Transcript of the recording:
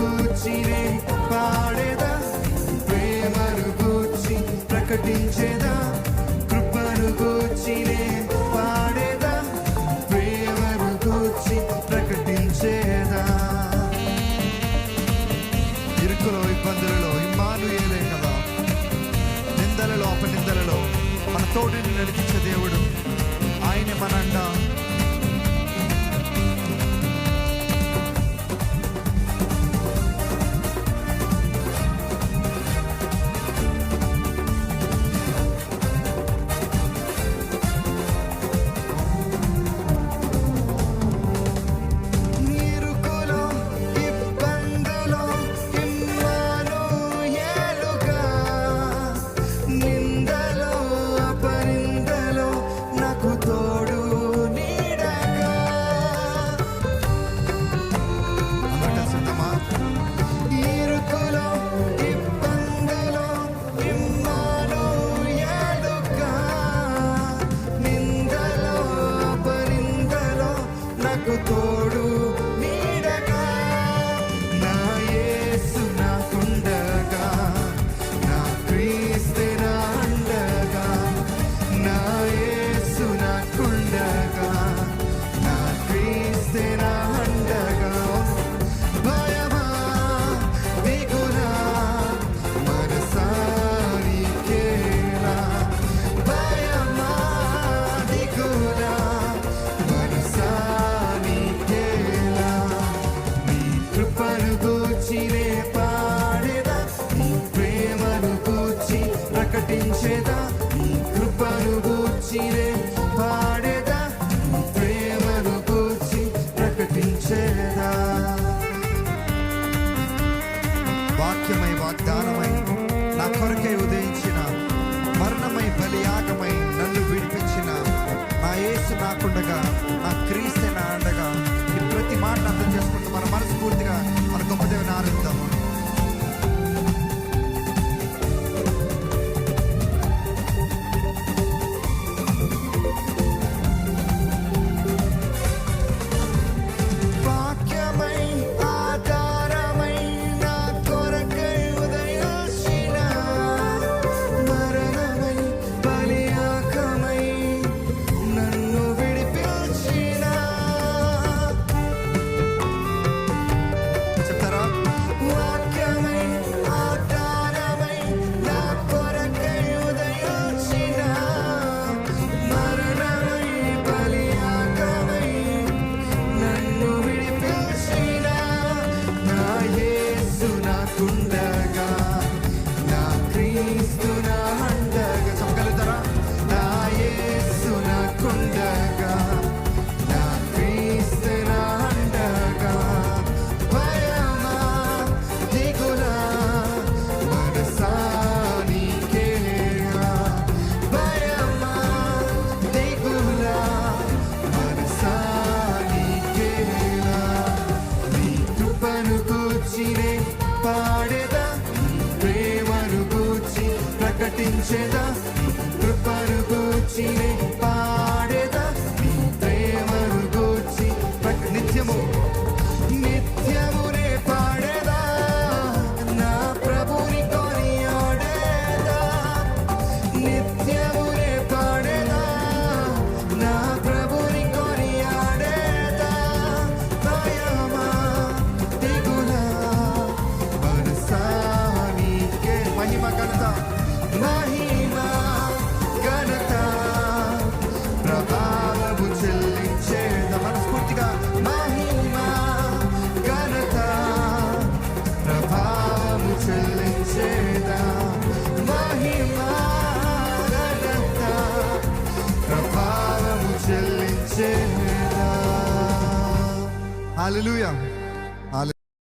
గూర్చినే పాడేదా? ప్రేమను గూర్చి ప్రకటించేదా? ప్రకటించేదా నీ కృపను గూర్చినే పాడేదా నీ ప్రేమను గూర్చి ప్రకటించేదా. వాక్యమై వాగ్దానమై నా కొరకై ఉదయించిన మరణమై బలియాగమై నన్ను విడిపించిన నా యేసు నాకుండగా 觉得。Hallelujah.